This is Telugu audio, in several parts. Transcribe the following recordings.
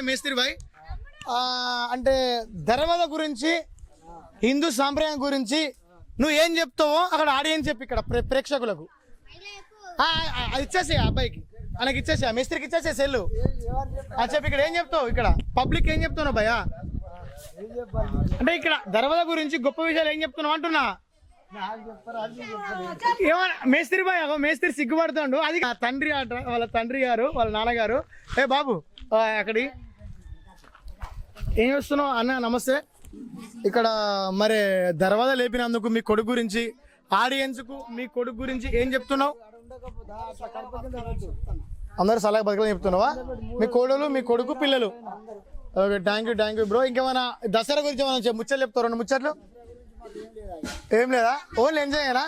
మేస్త్రి భాయ్ ఆ, అంటే ధర్మద గురించి హిందూ సాంప్రదాయం గురించి నువ్వు ఏం చెప్తావో అక్కడ ఆడియన్స్ చెప్పి ఇక్కడ ప్రేక్షకులకు. ఆ, అది ఇచ్చేసే అబ్బాయికి. ఆయనకి ఇచ్చేసా మేస్త్రికి ఇచ్చేసే సెల్లు. అది చెప్పి ఇక్కడ ఏం చెప్తావు ఇక్కడ? పబ్లిక్ ఏం చెప్తున్నావు భయ్యా అంటే ఇక్కడ ధర్మద గురించి గొప్ప విషయాలు ఏం చెప్తున్నావు అంటున్నా? మేస్త్రి బాయ్ మేస్త్రి సిగ్గుపడుతుండు అది తండ్రి వాళ్ళ తండ్రి గారు వాళ్ళ నాన్నగారు. ఏ బాబు అక్కడి ఏం చేస్తున్నావు? అన్న నమస్తే. ఇక్కడ మరి దర్వాజా లేపినందుకు మీ కొడుకు గురించి ఆడియన్స్కు మీ కొడుకు గురించి ఏం చెప్తున్నావు? అందరు సలహా బతకలని చెప్తున్నావా? మీ కోడలు మీ కొడుకు పిల్లలు. Okay thank you thank you bro ఇంకేమైనా దసరా గురించి ఏమైనా చెప్- ముచ్చట్లు చెప్తారు రెండు ముచ్చట్లు? ఏం లేదా? ఓన్లీ ఎంజాయ్ అయినా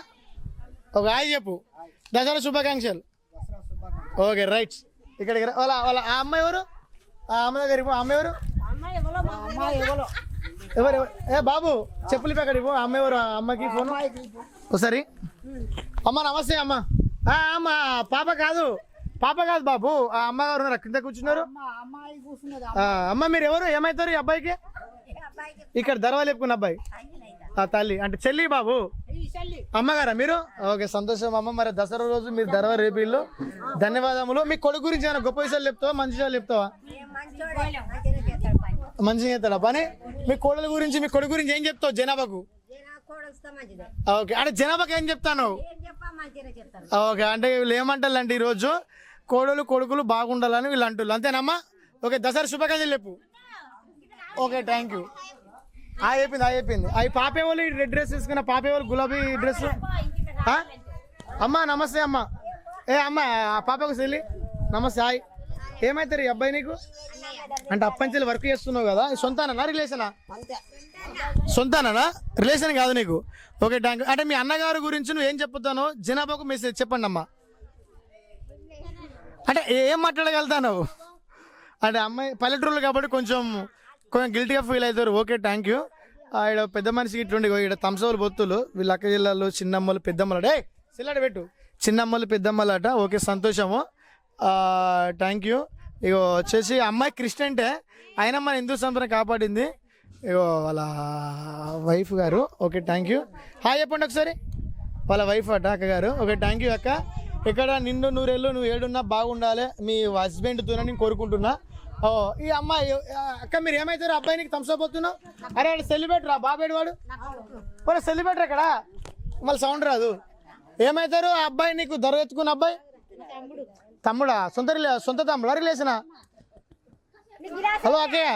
ఒక హాయ్ చెప్పు. దసరా శుభాకాంక్షలు. ఓకే రైట్ ఇక్కడికి వాళ్ళ వాళ్ళ ఆ అమ్మాయి ఎవరు? ఆ అమ్మ దగ్గర ఆ అమ్మాయి ఎవరు? ఎవరు? ఏ బాబు చెప్పులు అక్కడ ఇవ్వు. ఆ అమ్మాయి ఎవరు? అమ్మకి ఫోన్. ఒకసారి. అమ్మ నమస్తే అమ్మ. ఆ, అమ్మ పాప కాదు. పాప కాదు బాబు. ఆ అమ్మగారు ఉన్నారు? కింద కూర్చున్నారు? అమ్మ మీరు ఎవరు? ఏమవుతారు ఈ అబ్బాయికి? ఇక్కడ దర్వా లేపుకున్న అబ్బాయి. ఆ తల్లి అంటే చెల్లి బాబు. అమ్మగారా మీరు? ఓకే సంతోషం అమ్మ. మరి దసరా రోజు మీరు దర్వా రేపిల్లు ధన్యవాదములు. మీ కొడుకు గురించి ఏమైనా గొప్ప విషయాలు చెప్తావా? మంచి విషయాలు చెప్తావా? మంచిగా చెప్తాడా పని మీ కోడల గురించి మీ కొడుకు గురించి ఏం చెప్తావు జనాభాకు? ఓకే. అంటే జనాభాకి ఏం చెప్తాను ఓకే. అంటే వీళ్ళు ఏమంటారంటే ఈరోజు? కోడలు కొడుకులు బాగుండాలని వీళ్ళు అంటున్నారు అంతేనమ్మా? ఓకే దసరా శుభాకాంక్షలు చెప్పు. ఓకే థ్యాంక్ యూ ఆ అయిపోయింది ఆ అయిపోయింది అవి పాపే వాళ్ళు రెడ్ డ్రెస్ వేసుకున్న పాపే వాళ్ళు గులాబీ డ్రెస్ అమ్మా నమస్తే అమ్మా. ఏ అమ్మ పాపకు చెల్లి నమస్తే హాయ్. ఏమవుతారు ఈ అబ్బాయి నీకు? అంటే అప్పంచెలు వర్క్ చేస్తున్నావు కదా సొంతానా రిలేషనా? సొంతానా రిలేషన్ కాదు నీకు. ఓకే థ్యాంక్ అంటే మీ అన్నగారు గురించి నువ్వు ఏం చెప్తాను జనాభాకు మెసేజ్ చెప్పండి అమ్మా. అంటే ఏం మాట్లాడగలుగుతాను అంటే అమ్మాయి పల్లెటూరులు కాబట్టి కొంచెం కొంచెం గిల్టీగా ఫీల్ అవుతారు. ఓకే థ్యాంక్ యూ ఇక్కడ పెద్ద మనిషికి ఇటువంటి ఇక్కడ తంసవులు బొత్తులు వీళ్ళ అక్క జిల్లాలో చిన్నమ్మలు పెద్దమ్మలు. డే సిల్లాడ పెట్టు. చిన్నమ్మలు పెద్దమ్మలు అట. ఓకే సంతోషము. థ్యాంక్ యూ ఇగో వచ్చేసి అమ్మాయి క్రిస్టియంటే ఆయన మన హిందూ సంప్రదాయం కాపాడింది. ఇగో వాళ్ళ వైఫ్ గారు ఓకే థ్యాంక్ యూ హాయ్ చెప్పండి ఒకసారి. వాళ్ళ వైఫ్ అట అక్క గారు. ఓకే థ్యాంక్ యూ అక్క. ఇక్కడ నిండు నూరేళ్ళు నువ్వు ఏడున్నా బాగుండాలి. మీ హస్బెండ్తోనే నేను కోరుకుంటున్నా. ఓ ఈ అమ్మాయి అక్క మీరు ఏమైతారు? అబ్బాయి నీకు అవుతున్నావు? అరే వాడు సెలిబ్రేట్ రా బాబేడు వాడు? పోనీ సెలిబ్రేటర్ ఇక్కడ. మళ్ళీ సౌండ్ రాదు. ఏమైతారు? ఆ అబ్బాయి నీకు దొరకెత్తుకున్న అబ్బాయి? తమ్ముడా సొంత రిలే- సొంత తమ్ముడా రిలేషనా? హలో అక్కయ్య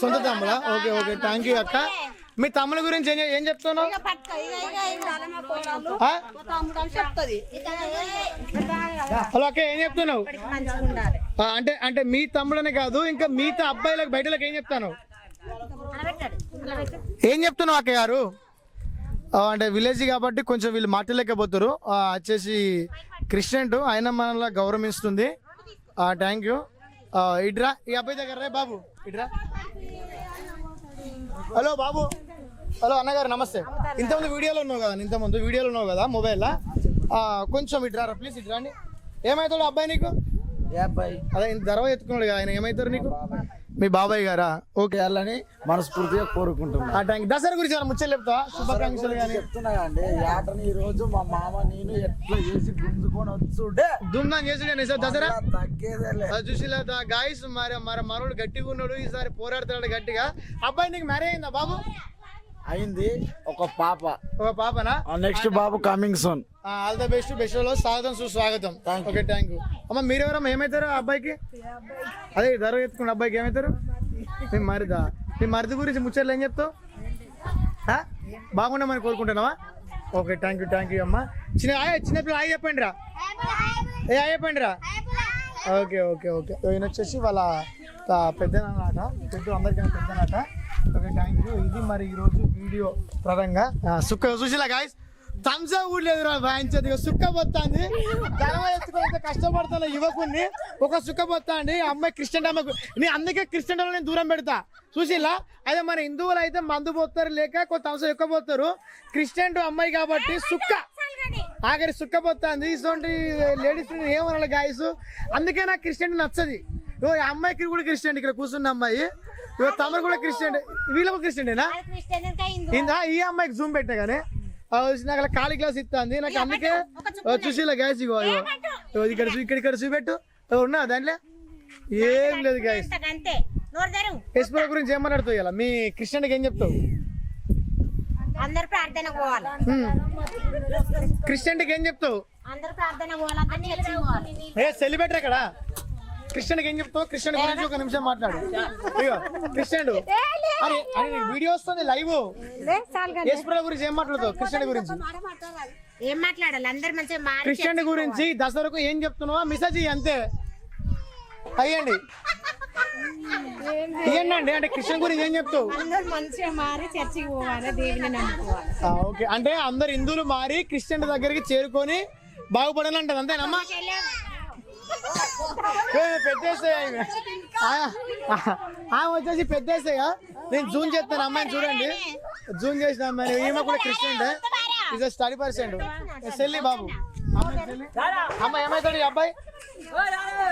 సొంత తమ్ముడా? ఓకే ఓకే థ్యాంక్ యూ అక్క. మీ తమ్ముల గురించి ఏం ఏం చెప్తున్నావు? హలో అక్క ఏం చెప్తున్నావు? అంటే అంటే మీ తమ్ముడనే కాదు ఇంకా మిగతా అబ్బాయిలకు బయటలకు ఏం చెప్తాను ఏం చెప్తున్నావు అక్క గారు? అంటే విలేజ్ కాబట్టి కొంచెం వీళ్ళు మాట్లాడలేకపోతారు వచ్చేసి క్రిస్టియన్ అయినా మనలా గౌరవిస్తుంది. థ్యాంక్ యూ ఇడ్రా ఈ అబ్బాయి దగ్గర రే బాబు. ఇడ్రా. హలో బాబు. హలో అన్నగారు నమస్తే. ఇంతకుముందు వీడియోలో ఉన్నావు కదా ఇంతకుముందు వీడియోలో ఉన్నావు కదా మొబైల్లో? కొంచెం ఇట్రా ప్లీజ్ ఇట్రా అండి ఏమవుతాడు అబ్బాయి నీకు? ఏ అబ్బాయి? అదే ఇంత ధరవ ఎత్తుకున్నాడు కదా ఆయన ఏమవుతారు నీకు? మీ బాబాయ్ గారా? ఓకే చేయాలని మనస్ఫూర్తిగా కోరుకుంటున్నా. ఆ థ్యాంక్ దసరా గురించి ఏమైనా ముచ్చలు చెప్తా శుభాకాంక్షలు కానీ చెప్తున్నా అండి ఈ ఆటని ఈ రోజు మా మామ నేను ఎట్లా చేసి గుంజుకొని వచ్చుడే? ధూమ్ధాం చేసుడే సార్ దసరా? తగ్గేదేలే. అది చూసి గాయస్ మరి మరి మరోడు గట్టిగా ఉన్నాడు ఈసారి పోరాడుతున్నాడు గట్టిగా. అబ్బాయి నీకు మ్యారేజ్ అయిందా బాబు? అయింది. ఒక పాప. ఒక పాపనా? Next Babu coming soon all the best బెస్ట్లో స్వాగతం సుస్వాగతం. ఓకే థ్యాంక్ యూ అమ్మ మీరెవరమ్మా? ఏమవుతారు ఆ అబ్బాయికి? అదే ధర ఎత్తుకున్న అబ్బాయికి ఏమవుతారు మీ మరిదా? మీ మరిది గురించి ముచ్చట్లు ఏం చెప్తావు? బాగుండమని కోరుకుంటున్నావా? Okay thank you thank you అమ్మ. చిన్న ఆయ్ చిన్నపిల్ల ఆయి చెప్పండి రా. ఏ ఆయి చెప్పండి రా. ఓకే ఓకే ఓకే ఈయన వచ్చేసి వాళ్ళ పెద్దనాట పెద్ద అందరికైనా పెద్దనాట. ఓకే థ్యాంక్ యూ ఇది మరి ఈరోజు వీడియో ప్రదంగా సుక్క చూసిలా గాయస్ అప్ కూడా లేదు వాయించేది. ఇక సుక్క గర్వ ఎత్తుకోలేక కష్టపడుతున్న యువకుడిని ఒక సుక్క పోతాండి అమ్మాయి క్రిస్టియన్ అమ్మకు నీ అందుకే క్రిస్టియన్ నేను దూరం పెడతా. చూసిలా? అదే మన హిందువులు అయితే మందు పోతారు లేక కొంత థమ్స్ ఎక్కువ పోతారు. క్రిస్టియన్ అమ్మాయి కాబట్టి సుక్క. ఆఖరి సుక్క పోతుంది ఇటువంటి లేడీస్ ఏమనాలి గాయస్ అందుకే నాకు క్రిస్టియన్ నచ్చది. ఓ అమ్మాయికి కూడా క్రిస్టియన్ ఇక్కడ కూర్చున్న అమ్మాయి. తమరు కూడా క్రిస్టియన్. వీళ్ళ కూడా క్రిస్టియనేనా? క్రిస్టియన్ ఈ అమ్మాయికి జూమ్ పెట్టినా కానీ నాకు అలా ఖాళీ క్లాస్ ఇస్తుంది నాకు అందుకే చూసిలా గ్యాస్ ఇగో ఇక్కడ ఇక్కడ ఇక్కడ చూపెట్టు. ఉన్నా దాంట్లో? ఏం లేదు గ్యాస్ ఎస్పుల గురించి ఏం మాట్లాడుతావు ఇలా? మీ క్రిస్టియన్కి ఏం చెప్తావు? అందరు ప్రార్థన పోవాలి. క్రిస్టియన్కి ఏం చెప్తావు? అందరు ప్రార్థన పోవాలి ఏ సెలిబ్రేటర్ ఇక్కడ. క్రిస్టియన్కి ఏం చెప్తావు? క్రిస్టియన్ గురించి ఒక నిమిషం మాట్లాడు. ఇగో క్రిస్టియన్ అరే అరే వీడియో వస్తుంది లైవ్. గురించి ఏం మాట్లాడుతావు? క్రిస్టియన్ గురించి. ఏం మాట్లాడాలి? అందరు మంచిగా క్రిస్టియన్ గురించి దసరాకు ఏం చెప్తున్నావో మెసేజ్ అంతే. అయ్యండి. అండి అంటే క్రిస్టియన్ గురించి ఏం చెప్తావు? మంచిగా మారి చర్చికి పోవాలి దేవుని నమ్ముకోవాలి. ఓకే. అంటే అందరు హిందువులు మారి క్రిస్టియన్ దగ్గరికి చేరుకొని బాగుపడాలి అంటది అంతేనమ్మా పెట్టేస్తాయి ఆమె. వచ్చేసి పెట్టేస్తాయా నేను జూమ్ చేస్తాను అమ్మాయిని చూడండి. జూమ్ చేసిన అమ్మాయి ఈమె కూడా క్రిస్టియన్ ఇస్ స్టడీ పర్సెంట్ సెల్లి బాబు. అమ్మాయి అమ్మ ఏమవుతాడు ఈ అబ్బాయి?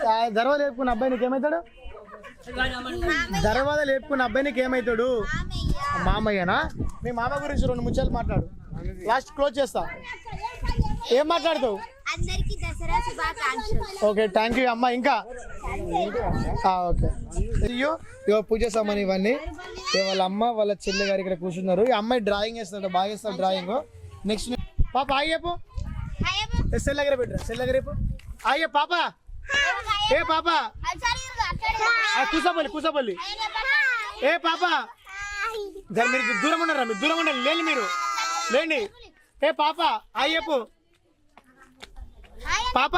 ఆ, లేపుకున్న అబ్బాయి నీకు ఏమవుతాడు దర్వాజా లేపుకున్న అబ్బాయి నీకు ఏమవుతాడు మామయ్యనా? మీ మామ గురించి రెండు ముచ్చాలు మాట్లాడు. లాస్ట్ క్లోజ్ చేస్తా. ఏం మాట్లాడుతావు? అందరికి దసరా శుభాకాంక్షలు. ఓకే థ్యాంక్ యూ అమ్మ. ఇంకా? ఓకే. అయ్యో పూజ సామాన్ ఇవన్నీ. వాళ్ళ అమ్మ వాళ్ళ చెల్లె గారు ఇక్కడ కూర్చున్నారు. ఈ అమ్మాయి డ్రాయింగ్ వేస్తాడు బాగా వేస్తాడు డ్రాయింగ్ నెక్స్ట్ పాప ఆగేపు సెల్ దగ్గర పెట్టరా సెల్ దగ్గర ఆగే పాప. ఏ పాప. ఆ, కూసపల్లి కూసపల్లి. ఏ పాప. మీరు దూరం ఉన్నారా మీరు దూరం ఉండాలి లేండి మీరు. లేండి. ఏ పాప అయ్యపు పాప.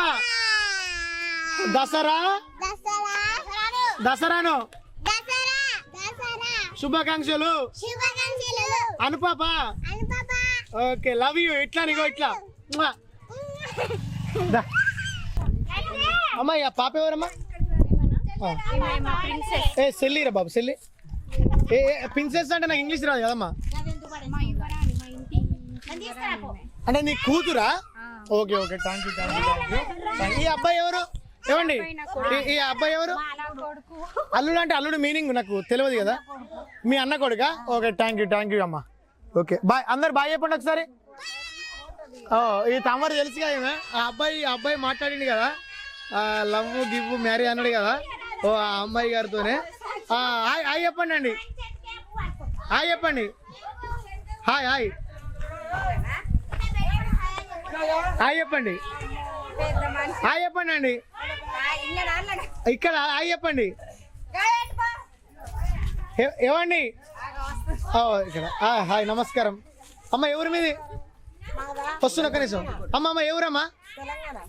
దసరా? దసరాను. శుభాకాంక్షలు. అను పాప ఓకే లవ్ యూ. ఇట్లా నీగో ఇట్లా. అమ్మా పాప ఎవరమ్మా. ఏ సెల్లిరా బాబు సెల్లి. ఏ ప్రిన్సెస్ అంటే నాకు ఇంగ్లీష్ రాదు కదమ్మా. అంటే నీ కూతురా? Okay okay thank you thank you ఈ అబ్బాయి ఎవరు? ఏమండి? ఈ- అబ్బాయి ఎవరు? అల్లుడు అంటే అల్లుడు మీనింగ్ నాకు తెలియదు కదా. మీ అన్న కొడుకా? Okay thank you thank you అమ్మా. Okay bye. అందరు బాయ్ చెప్పండి ఒకసారి. ఓ ఈ తమరు తెలుసు కదా ఈమె. ఆ అబ్బాయి ఆ అబ్బాయి మాట్లాడింది కదా? లవ్ గివ్ మ్యారీ అన్నాడు కదా? ఓ ఆ అమ్మాయి గారితోనే. హాయ్ హాయ్ చెప్పండి అండి హాయ్ చెప్పండి. Hi hi. హాయ్ చెప్పండి. హాయ్ చెప్పండి అండి ఇక్కడ హాయ్ చెప్పండి. ఏమండి? ఏవండి ఇక్కడ. ఆ, హాయ్ నమస్కారం. అమ్మ ఎవరు మీది? వస్తున్న కనీసం. అమ్మ అమ్మ ఎవరమ్మా?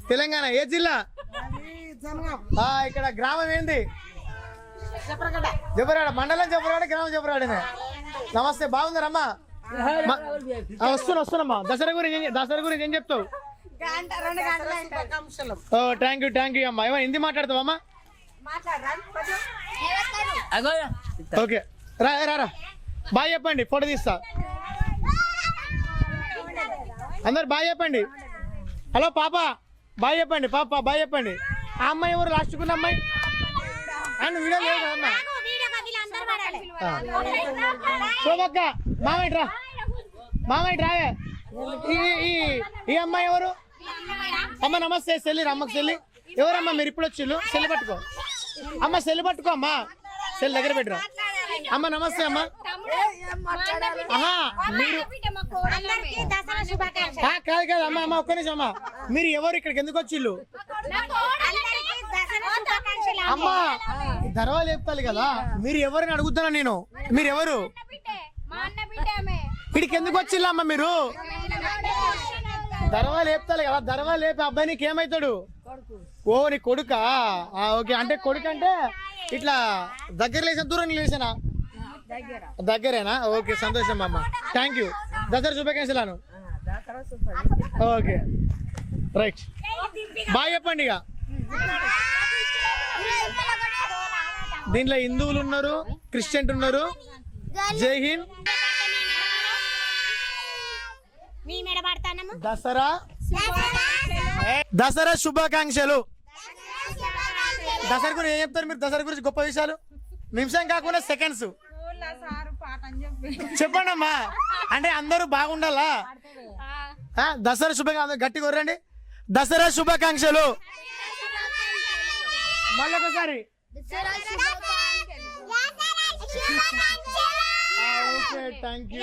తెలంగాణ. ఏ జిల్లా? ఇక్కడ గ్రామం ఏంది? జబరాడ. మండలం జబరాడ గ్రామం జబరాడనే. నమస్తే బాగుందరమ్మా వస్తున్నా వస్తున్నామ్మా దసరా గురించి దసరా గురించి ఏం చెప్తావు? ఓ థ్యాంక్ యూ థ్యాంక్ యూ అమ్మా. ఏమో హిందీ మాట్లాడతావా అమ్మా? ఓకే. రా రా రా. బాయ్ చెప్పండి ఫోటో తీస్తా. అందరు బాయ్ చెప్పండి. హలో పాప. బాయ్ చెప్పండి పాప బాయ్ చెప్పండి. ఆ అమ్మాయి ఎవరు? లాస్ట్ కున్న అమ్మాయి? అండ్ వీడియో లేదు కదమ్మా శోభక్క మామయ్య రా. మామయ్య రావే ఈ ఈ- అమ్మాయి ఎవరు? అమ్మ నమస్తే సెల్లి అమ్మకు సెల్లి. ఎవరమ్మా మీరు ఇప్పుడు వచ్చిళ్ళు? సెల్లి పట్టుకో. అమ్మ సెల్లి పట్టుకో అమ్మా. సెల్ దగ్గర పెట్టరా అమ్మ నమస్తే అమ్మ. మీరు కాదు కాదు అమ్మా అమ్మ ఒక్క నిమిషం అమ్మా. మీరు ఎవరు ఇక్కడికి ఎందుకు వచ్చిళ్ళు? అమ్మా దసరా శుభాకాంక్షలు ధరవా లేపుతాలి కదా. మీరు ఎవరిని అడుగుతున్నా నేను? మీరు ఎవరు ఇక్కడికి ఎందుకు వచ్చిల్లా మీరు? ధర్వా లేపుతాలి కదా ధరవా లేపి అబ్బాయి నీకు ఏమవుతాడు ఓ నీ కొడుకా? ఓకే అంటే కొడుకు అంటే ఇట్లా దగ్గర లేచిన దూరం లేచానా? దగ్గరేనా? ఓకే సంతోషం అమ్మ. థ్యాంక్ యూ దసరా శుభాకాంక్షలాను. ఓకే. రైట్ బాగా చెప్పండి ఇక. దీంట్లో హిందువులు ఉన్నారు క్రిస్టియన్ ఉన్నారు. జై హింద్. దసరా దసరా శుభాకాంక్షలు. దసరా గురించి ఏం చెప్తారు మీరు? దసరా గురించి గొప్ప విషయాలు. నిమిషం కాకుండా సెకండ్స్. చెప్పండి అమ్మా. అంటే అందరూ బాగుండాలా? దసరా శుభాకాంక్షలు. గట్టి కొరండి దసరా శుభాకాంక్షలు. మళ్ళీ ఒకసారి ఓకే థ్యాంక్ యూ